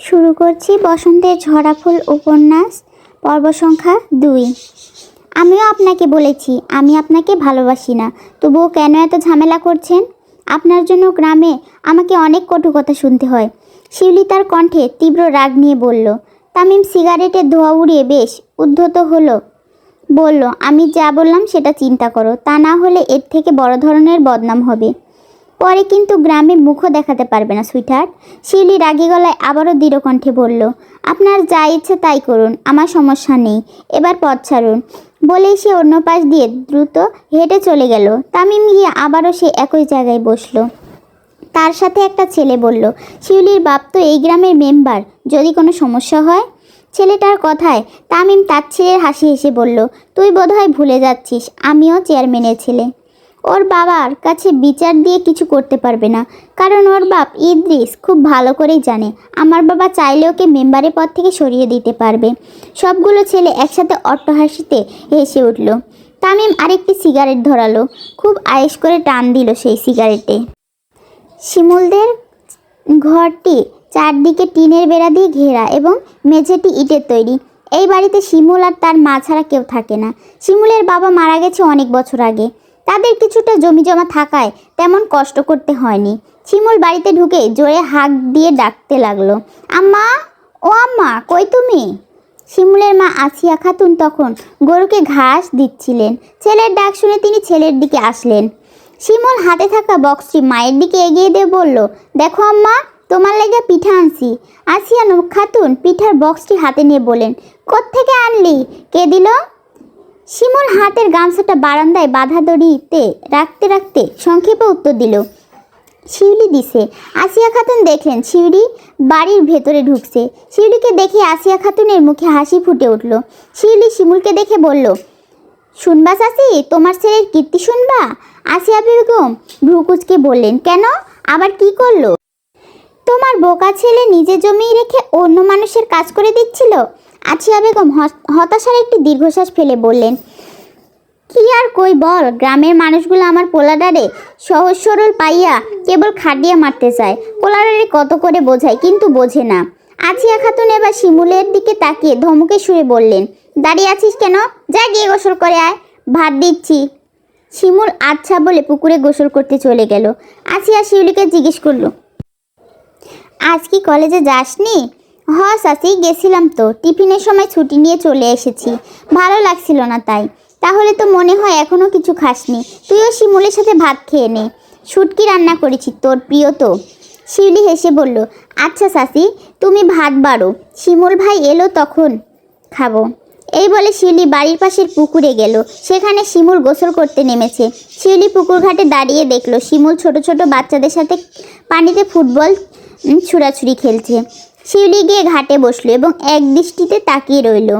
শুরু করছি বসন্তের ঝরা ফুল উপন্যাস, পর্ব সংখ্যা দুই। আমিও আপনাকে বলেছি, আমি আপনাকে ভালোবাসি না। তবুও কেন এত ঝামেলা করছেন? আপনার জন্য গ্রামে আমাকে অনেক কটু কথা শুনতে হয়। শিউলি তার কণ্ঠে তীব্র রাগ নিয়ে বলল, তামিম, সিগারেটের ধোয়া উড়িয়ে বেশ উদ্ধত হলো। বলল, আমি যা বললাম সেটা চিন্তা করো, তা না হলে এর থেকে বড় ধরনের বদনাম হবে। পরে কিন্তু গ্রামে মুখও দেখাতে পারবে না সুইটহার্ট শিউলি রাগী গলায় আবারও দৃঢ়কণ্ঠে বলল, আপনার যা ইচ্ছে তাই করুন, আমার সমস্যা নেই। এবার পথ ছাড়ুন। বলেই সে অন্য পাশ দিয়ে দ্রুত হেঁটে চলে গেল। তামিম গিয়ে আবারও সে একই জায়গায় বসল। তার সাথে একটা ছেলে বলল, শিউলির বাপ তো এই গ্রামের মেম্বার যদি কোনো সমস্যা হয়? ছেলেটার কথায় তামিম তার ছেলের হাসি হেসে বলল, তুই বোধহয় ভুলে যাচ্ছিস, আমিও চেয়ারম্যানের ছেলে। ওর বাবার কাছে বিচার দিয়ে কিছু করতে পারবে না। কারণ ওর বাপ ইদ্রিস খুব ভালো করেই জানে। আমার বাবা চাইলে ওকে মেম্বারের পদ থেকে সরিয়ে দিতে পারবে। সবগুলো ছেলে একসাথে অট্টহাসিতে হেসে উঠল। তামিম আরেকটি সিগারেট ধরালো। খুব আয়েস করে টান দিল সেই সিগারেটে। শিমুলদের ঘরটি চারদিকে টিনের বেড়া দিয়ে ঘেরা এবং মেঝেটি ইটের তৈরি। এই বাড়িতে শিমুল আর তার মা ছাড়া কেউ থাকে না। শিমুলের বাবা মারা গেছে অনেক বছর আগে। তাদের কিছুটা জমি জমা থাকায় তেমন কষ্ট করতে হয়নি। শিমুল বাড়িতে ঢুকে জোরে হাঁক দিয়ে ডাকতে লাগল, আম্মা, ও আম্মা, কই তুমি? শিমুলের মা আসিয়া খাতুন তখন গরুকে ঘাস দিচ্ছিলেন। ছেলের ডাক শুনে তিনি ছেলের দিকে আসলেন। শিমুল হাতে থাকা বক্সটি মায়ের দিকে এগিয়ে দিয়ে বলল, দেখো আম্মা, তোমার লেগে পিঠা আনছি। আসিয়া খাতুন পিঠার বক্সটি হাতে নিয়ে বলেন কোত্থেকে আনলি? কে দিল? শিমুল হাতের গামছাটা বারান্দায় বাধা দড়িতে রাখতে রাখতে সংক্ষেপে উত্তর দিল, শিউলি দিছে। আসিয়া খাতুন দেখলেন, শিউলি বাড়ির ভেতরে ঢুকছে। শিউলিকে দেখে আসিয়া খাতুনের মুখে হাসি ফুটে উঠল। শিউলি শিমুলকে দেখে বলল, শুনবা চাচি, তোমার ছেলের কীর্তি শুনবা? আসিয়া বেগম ভ্রুকুচকে বললেন, কেন? আবার কি করল? তোমার বোকা ছেলে নিজে জমি রেখে অন্য মানুষের কাজ করে দিচ্ছিল? আসিয়া বেগম হতাশার একটি দীর্ঘশ্বাস ফেলে বললেন, কি আর কই বল, গ্রামের মানুষগুলো আমার পোলাডারে সহজ সরল পাইয়া কেবল খাটিয়ে মারতে চায়। পোলাডারে কত করে বোঝায়, কিন্তু বোঝে না। আছিয়া খাতুন এবার শিমুলের দিকে তাকিয়ে ধমকে সুরে বললেন, দাঁড়িয়ে আছিস কেন? যা গিয়ে গোসল করে আয়, ভাত দিচ্ছি। শিমুল আচ্ছা বলে পুকুরে গোসল করতে চলে গেল। আসিয়া শিউলিকে জিজ্ঞেস করল, আজ কি কলেজে যাসনি? হ সাসি গেছিলাম তো। টিফিনের সময় ছুটি নিয়ে চলে এসেছি। ভালো লাগছিল না তাই। তাহলে তো মনে হয় এখনও কিছু খাসনি। তুইও শিমুলের সাথে ভাত খেয়ে নে। শুটকি রান্না করেছি তোর প্রিয় তো। শিউলি হেসে বলল আচ্ছা সাসি তুমি ভাত বাড়ো। শিমুল ভাই এলো তখন খাব। এই বলে শিউলি বাড়ির পাশের পুকুরে গেল। সেখানে শিমুল গোসল করতে নেমেছে। শিউলি পুকুর ঘাটে দাঁড়িয়ে দেখল শিমুল ছোট ছোট বাচ্চাদের সাথে পানিতে ফুটবল ছুড়াছুড়ি খেলছে। শিউলি গিয়ে ঘাটে বসল এবং এক দৃষ্টিতে তাকিয়ে রইল।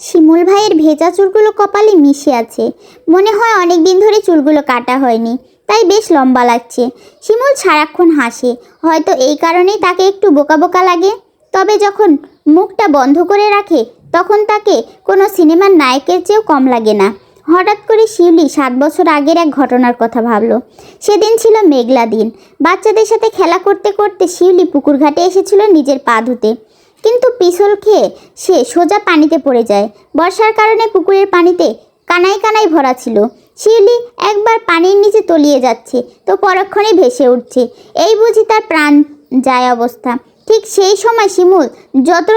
শিমুল ভাইয়ের ভেজা চুলগুলো কপালে মিশে আছে। মনে হয় অনেক দিন ধরে চুলগুলো কাটা হয়নি, তাই বেশ লম্বা লাগছে। শিমুল সারাক্ষণ হাসে, হয়তো এই কারণেই তাকে একটু বোকা বোকা লাগে। তবে যখন মুখটা বন্ধ করে রাখে, তখন তাকে কোনো সিনেমার নায়কের চেয়েও কম লাগে না। হঠাৎ করে শিউলি সাত বছর আগের এক ঘটনার কথা ভাবলো। সেদিন ছিল মেঘলা দিন। বাচ্চাদের সাথে খেলা করতে করতে শিউলি পুকুর ঘাটে এসেছিল নিজের পা ধুতে। কিন্তু পিছল খেয়ে সে সোজা পানিতে পড়ে যায়। বর্ষার কারণে পুকুরের পানিতে কানাই কানাই ভরা ছিল। শিউলি একবার পানির নিচে তলিয়ে যাচ্ছে, তো পরক্ষণে ভেসে উঠছে। এই বুঝি তার প্রাণ যায় অবস্থা। ঠিক সেই সময় শিমুল যত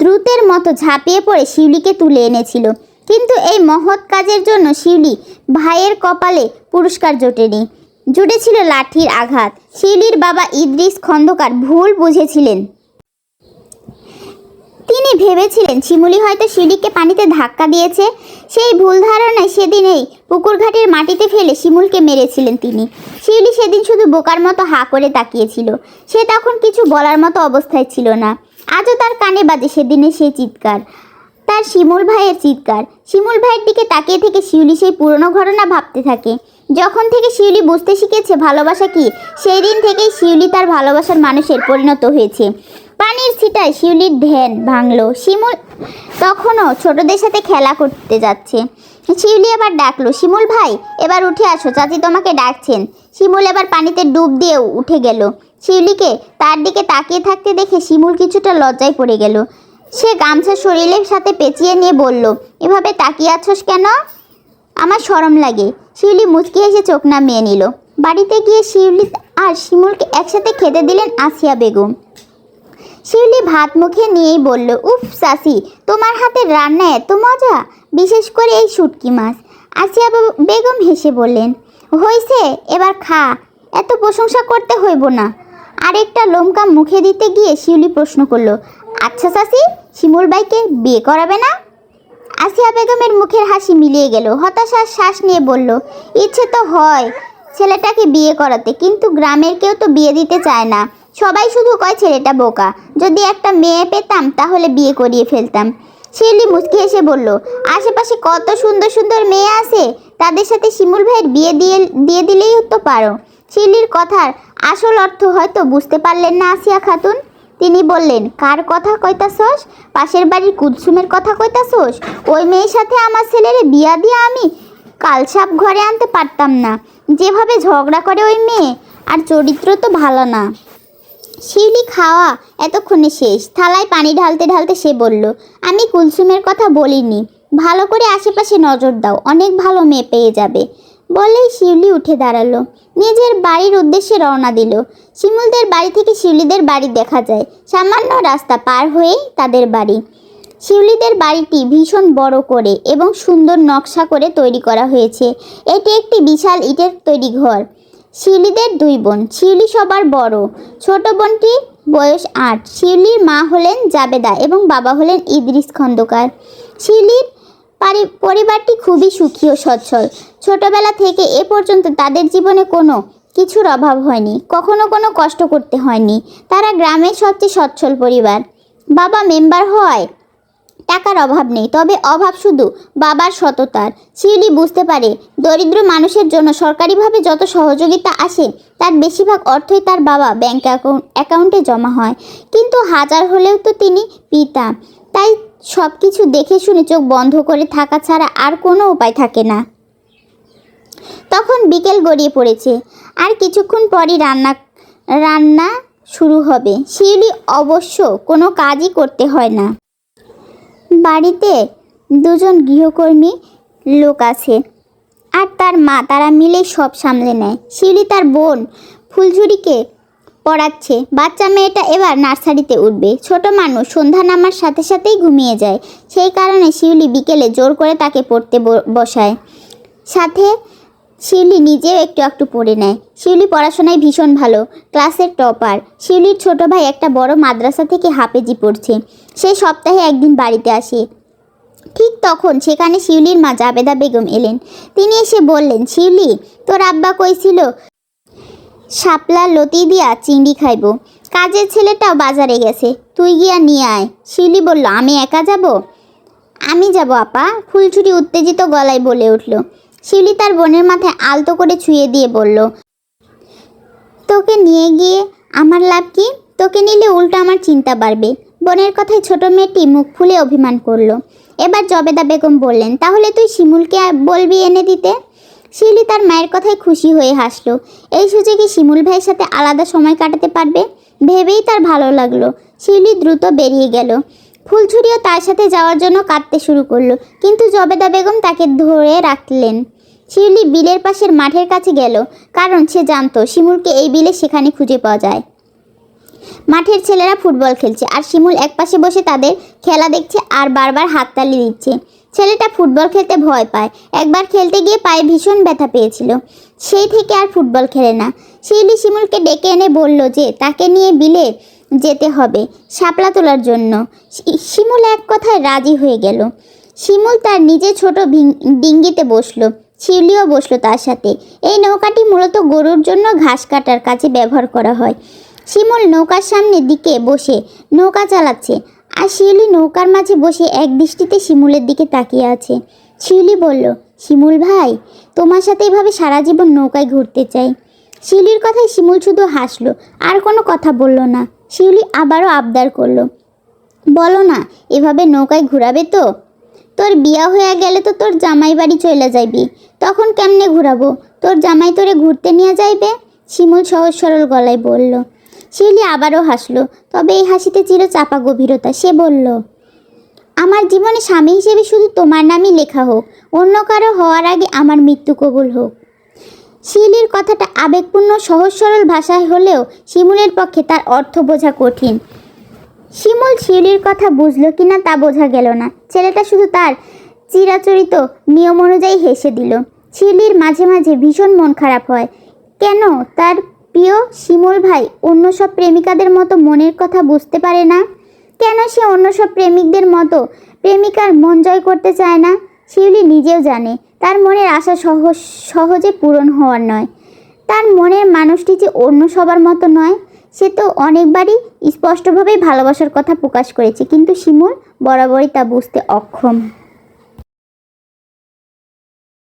দ্রুতের মতো ঝাঁপিয়ে পড়ে শিউলিকে তুলে এনেছিল। কিন্তু এই মহৎ কাজের জন্য শিউলি ভাইয়ের কপালে পুরস্কার জোটেনি। জুটেছিল লাঠির আঘাত। শিউলির বাবা ইদ্রিস খন্দকার ভুল বুঝেছিলেন। তিনি ভেবেছিলেন শিমুলি হয়তো শিউলিকে পানিতে ধাক্কা দিয়েছে। সেই ভুল ধারণায় সেদিনেই পুকুর ঘাটের মাটিতে ফেলে শিমুলকে মেরেছিলেন তিনি। শিউলি সেদিন শুধু বোকার মতো হা করে তাকিয়েছিল। সে তখন কিছু বলার মতো অবস্থায় ছিল না। আজও তার কানে বাজে সেদিনে সেই চিৎকার। তার শিমুল ভাইয়ের চিৎকার। শিমুল ভাইয়ের দিকে তাকিয়ে থেকে শিউলি সেই পুরনো ঘটনা ভাবতে থাকে। যখন থেকে শিউলি বুঝতে শিখেছে ভালোবাসা কি, সেই দিন থেকেই শিউলি তার ভালোবাসার মানুষের পরিণত হয়েছে। পানির ছিটায় শিউলির ধ্যান ভাঙলো। শিমুল তখনও ছোটদের সাথে খেলা করতে যাচ্ছে। শিউলি এবার ডাকলো, শিমুল ভাই, এবার উঠে আসো, চাচি তোমাকে ডাকছেন। শিমুল এবার পানিতে ডুব দিয়েও উঠে গেল। শিউলিকে তার দিকে তাকিয়ে থাকতে দেখে শিমুল কিছুটা লজ্জায় পড়ে গেল। সে গামছা শরীরের সাথে পেঁচিয়ে নিয়ে বলল, এভাবে তাকিয়ে আছোস কেন? আমার শরম লাগে। শিউলি মুচকি এসে চোখ নামিয়ে নিল। বাড়িতে গিয়ে শিউলি আর শিমুলকে একসাথে খেতে দিলেন আসিয়া বেগম। শিউলি ভাত মুখে নিয়েই বলল, উফ সাসি, তোমার হাতের রান্না এত মজা, বিশেষ করে এই শুটকি মাছ। আসিয়া বেগম হেসে বললেন হয়েছে এবার খা, এত প্রশংসা করতে হইব না। আরেকটা লমকা মুখে দিতে গিয়ে শিউলি প্রশ্ন করল আচ্ছা সাসি শিমুল ভাইকে বিয়ে করাবে না? আসিয়া বেগমের মুখের হাসি মিলিয়ে গেল, হতাশার শ্বাস নিয়ে বলল, ইচ্ছে তো হয় ছেলেটাকে বিয়ে করাতে, কিন্তু গ্রামের কেউ তো বিয়ে দিতে চায় না। সবাই শুধু কয় ছেলেটা বোকা। যদি একটা মেয়ে পেতাম, তাহলে বিয়ে করিয়ে ফেলতাম। শিউলি মুচকি এসে বলল, আশেপাশে কত সুন্দর সুন্দর মেয়ে আছে, তাদের সাথে শিমুল ভাইয়ের বিয়ে দিয়ে দিয়ে দিলেই তো পারো। শিউলির কথার আসল অর্থ হয়তো বুঝতে পারলেন না আসিয়া খাতুন। তিনি বললেন, কার কথা কইতাছস? পাশের বাড়ির কুলসুমের কথা কইতাছস? ওই মেয়ের সাথে আমার ছেলের বিয়া দিয়ে আমি কালসাপ ঘরে আনতে পারতাম না। যেভাবে ঝগড়া করে ওই মেয়ে, আর চরিত্র তো ভালো না। শিউলি খাওয়া এতক্ষণে শেষ। থালায় পানি ঢালতে ঢালতে সে বলল, আমি কুলসুমের কথা বলিনি। ভালো করে আশেপাশে নজর দাও, অনেক ভালো মেয়ে পেয়ে যাবে। বলেই শিউলি উঠে দাঁড়াল। নিজের বাড়ির উদ্দেশ্যে রওনা দিল। শিমুলদের বাড়ি থেকে শিউলিদের বাড়ি দেখা যায়। সামান্য রাস্তা পার হয়েই তাদের বাড়ি। শিউলিদের বাড়িটি ভীষণ বড় করে এবং সুন্দর নকশা করে তৈরি করা হয়েছে। এটি একটি বিশাল ইটের তৈরি ঘর। শিউলিদের দুই বোন। শিউলি সবার বড়। ছোট বোনটি বয়স আট। শিউলির মা হলেন জাবেদা এবং বাবা হলেন ইদ্রিস খন্দকার। শিউলির পরিবারটি খুবই সুখী ও সচ্ছল। ছোটবেলা থেকে এ পর্যন্ত তাদের জীবনে কোনো কিছুর অভাব হয়নি, কখনো কোনো কষ্ট করতে হয়নি। তারা গ্রামের সবচেয়ে সচ্ছল পরিবার। বাবা মেম্বার হওয়ায় টাকার অভাব নেই, তবে অভাব শুধু বাবার সততার। শিউলি বুঝতে পারে, দরিদ্র মানুষের জন্য সরকারিভাবে যত সহযোগিতা আসে, তার বেশিরভাগ অর্থই তার বাবা ব্যাংক অ্যাকাউন্টে জমা হয়। কিন্তু হাজার হলেও তো তিনি পিতা। তাই সব কিছু দেখে শুনে চোখ বন্ধ করে থাকা ছাড়া আর কোনো উপায় থাকে না। তখন বিকেল গড়িয়ে পড়েছে। আর কিছুক্ষণ পরই রান্না রান্না শুরু হবে। শিউলি অবশ্য কোনো কাজই করতে হয় না। বাড়িতে দুজন গৃহকর্মী লোক আছে। আর তার মা, তারা মিলেই সব সামলে নেয়। শিউলি তার বোন ফুলঝুরিকে পড়াচ্ছে। বাচ্চা মেয়েটা এবার নার্সারিতে উঠবে। ছোট মানুষ সন্ধ্যা নামার সাথে সাথেই ঘুমিয়ে যায়। সেই কারণে শিউলি বিকেলে জোর করে তাকে পড়তে বসায়। সাথে শিউলি নিজেও একটু একটু পড়ে নেয়। শিউলি পড়াশোনায় ভীষণ ভালো, ক্লাসের টপার। শিউলির ছোট ভাই একটা বড় মাদ্রাসা থেকে হাফেজি পড়ছে। সে সপ্তাহে একদিন বাড়িতে আসে। ঠিক তখন সেখানে শিউলির মা জাবেদা বেগম এলেন। তিনি এসে বললেন, শিউলি, তোর আব্বা কইছিল শাপলা লতি দিয়া চিংড়ি খাইব। কাজের ছেলেটাও বাজারে গেছে। তুই গিয়া নিয়ে আয়। শিউলি বলল, আমি একা যাব? আমি যাব, আপা। ফুলছুরি উত্তেজিত গলায় বলে উঠল। শিউলি তার বোনের মাথায় আলতো করে ছুঁয়ে দিয়ে বলল, তোকে নিয়ে গিয়ে আমার লাভ কি? তোকে নিলে উল্টো আমার চিন্তা বাড়বে। বোনের কথায় ছোট মেয়েটি মুখ ফুলে অভিমান করল। এবার জবেদা বেগম বললেন, তাহলে তুই শিমুলকে বলবি এনে দিতে? শিউলি তার মায়ের কথায় খুশি হয়ে হাসলো। এই সুযোগে শিমুল ভাইয়ের সাথে আলাদা সময় কাটাতে পারবে? ভেবেই তার ভালো লাগল। শিউলি দ্রুত বেরিয়ে গেল। ফুলঝুরিও তার সাথে যাওয়ার জন্য কাঁদতে শুরু করল, কিন্তু জবেদা বেগম তাকে ধরে রাখলেন। শিউলি বিলের পাশের মাঠের কাছে গেল, কারণ সে জানতো শিমুলকে এই বিলে সেখানে খুঁজে পাওয়া যায়। মাঠের ছেলেরা ফুটবল খেলছে, আর শিমুল একপাশে বসে তাদের খেলা দেখছে আর বারবার হাততালি দিচ্ছে। ছেলেটা ফুটবল খেলতে ভয় পায়। একবার খেলতে গিয়ে পায়ে ভীষণ ব্যথা পেয়েছিল। সেই থেকে আর ফুটবল খেলে না। শিউলি শিমুলকে ডেকে এনে বলল যে, তাকে নিয়ে বিলে যেতে হবে শাপলা তোলার জন্য। শিমুল এক কথায় রাজি হয়ে গেল। শিমুল তার নিজে ছোট ডিঙ্গিতে বসল, শিউলিও বসল তার সাথে। এই নৌকাটি মূলত গরুর জন্য ঘাস কাটার কাজে ব্যবহার করা হয়। শিমুল নৌকার সামনের দিকে বসে নৌকা চালাচ্ছে। আর শিউলি নৌকার মাঝে বসে এক দৃষ্টিতে শিমুলের দিকে তাকিয়ে আছে। শিউলি বলল, শিমুল ভাই, তোমার সাথে এভাবে সারা জীবন নৌকায় ঘুরতে চাই। শিউলির কথায় শিমুল শুধু হাসলো, আর কোনো কথা বলল না। শিউলি আবারও আবদার করল, বলো না, এভাবে নৌকায় ঘুরাবে তো? তোর বিয়া হয়ে গেলে তো তোর জামাই বাড়ি চলে যাইবি। তখন কেমনে ঘুরাবো? তোর জামাই তোরে ঘুরতে নিয়ে যাইবে? শিমুল সহজ সরল গলায় বলল শিউলি আবারও হাসলো, তবে এই হাসিতে ছিল চাপা গভীরতা। সে বলল, আমার জীবনে স্বামী হিসেবে শুধু তোমার নামই লেখা হোক, অন্য কারও হওয়ার আগে আমার মৃত্যু কবুল হোক। শিউলির কথাটা আবেগপূর্ণ, সহজ, সরল ভাষায় হলেও শিমুলের পক্ষে তার অর্থ বোঝা কঠিন। শিমুল শিউলির কথা বুঝলো কিনা তা বোঝা গেল না। ছেলেটা শুধু তার চিরাচরিত নিয়ম অনুযায়ী হেসে দিল। শিউলির মাঝে মাঝে ভীষণ মন খারাপ হয়। কেন? তার প্রিয় শিমুল ভাই, অন্য সব প্রেমিকাদের মতো মনের কথা বুঝতে পারে না? কেন সে অন্য সব প্রেমিকদের মতো প্রেমিকার মন জয় করতে চায় না? শিউলি নিজেও জানে, তার মনের আশা সহজ, সহজে পূরণ হওয়ার নয়। তার মনের মানুষটি যে অন্য সবার মতো নয়, সে তো অনেকবারই স্পষ্টভাবেই ভালোবাসার কথা প্রকাশ করেছে। কিন্তু শিমুল বরাবরই তা বুঝতে অক্ষম।